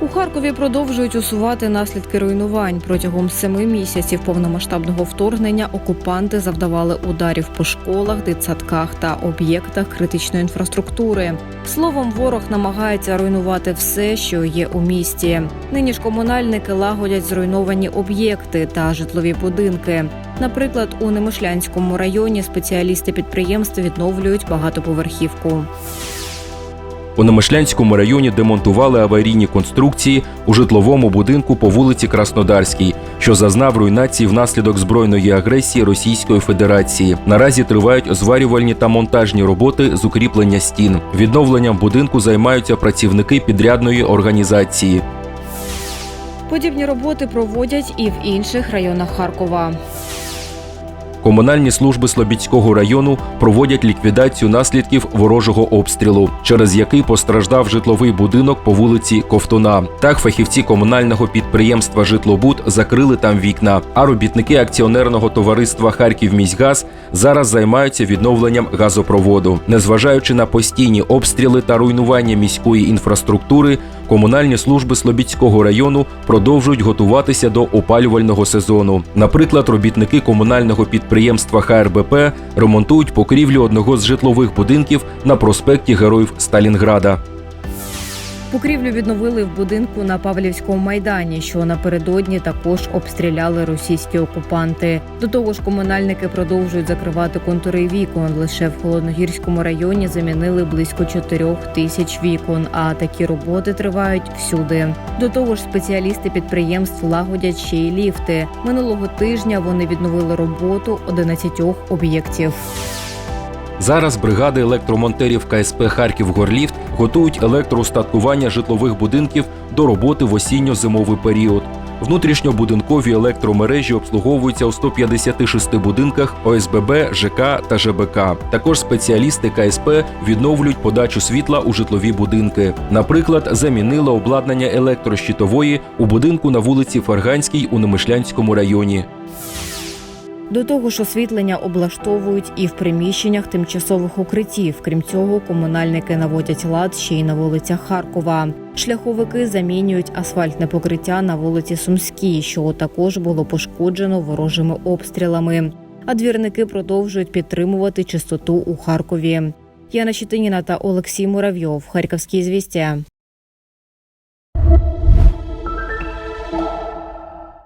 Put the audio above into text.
У Харкові продовжують усувати наслідки руйнувань. Протягом семи місяців повномасштабного вторгнення окупанти завдавали ударів по школах, дитсадках та об'єктах критичної інфраструктури. Словом, ворог намагається руйнувати все, що є у місті. Нині ж комунальники лагодять зруйновані об'єкти та житлові будинки. Наприклад, у Немишлянському районі спеціалісти підприємств відновлюють багатоповерхівку. У Немишлянському районі демонтували аварійні конструкції у житловому будинку по вулиці Краснодарській, що зазнав руйнації внаслідок збройної агресії Російської Федерації. Наразі тривають зварювальні та монтажні роботи з укріплення стін. Відновленням будинку займаються працівники підрядної організації. Подібні роботи проводять і в інших районах Харкова. Комунальні служби Слобідського району проводять ліквідацію наслідків ворожого обстрілу, через який постраждав житловий будинок по вулиці Ковтуна. Так, фахівці комунального підприємства Житлобуд закрили там вікна. А робітники акціонерного товариства Харківміськгаз зараз займаються відновленням газопроводу. Незважаючи на постійні обстріли та руйнування міської інфраструктури, комунальні служби Слобідського району продовжують готуватися до опалювального сезону. Наприклад, робітники комунального підприємства ХРБП ремонтують покрівлю одного з житлових будинків на проспекті Героїв Сталінграда. Покрівлю відновили в будинку на Павлівському майдані, що напередодні також обстріляли російські окупанти. До того ж, комунальники продовжують закривати контури вікон. Лише в холодногірському районі замінили близько 4 тисяч вікон. А такі роботи тривають всюди. До того ж, спеціалісти підприємств лагодять ще й ліфти. Минулого тижня вони відновили роботу 11 об'єктів. Зараз бригади електромонтерів КСП Харків Горліфт готують електроустаткування житлових будинків до роботи в осінньо-зимовий період. Внутрішньобудинкові електромережі обслуговуються у 156 будинках ОСББ, ЖК та ЖБК. Також спеціалісти КСП відновлюють подачу світла у житлові будинки. Наприклад, замінили обладнання електрощитової у будинку на вулиці Фарганській у Немишлянському районі. До того ж, освітлення облаштовують і в приміщеннях тимчасових укриттів. Крім цього, комунальники наводять лад ще й на вулицях Харкова. Шляховики замінюють асфальтне покриття на вулиці Сумській, що також було пошкоджено ворожими обстрілами. А двірники продовжують підтримувати чистоту у Харкові. Яна Щетиніна та Олексій Муравйов. Харківські звістя.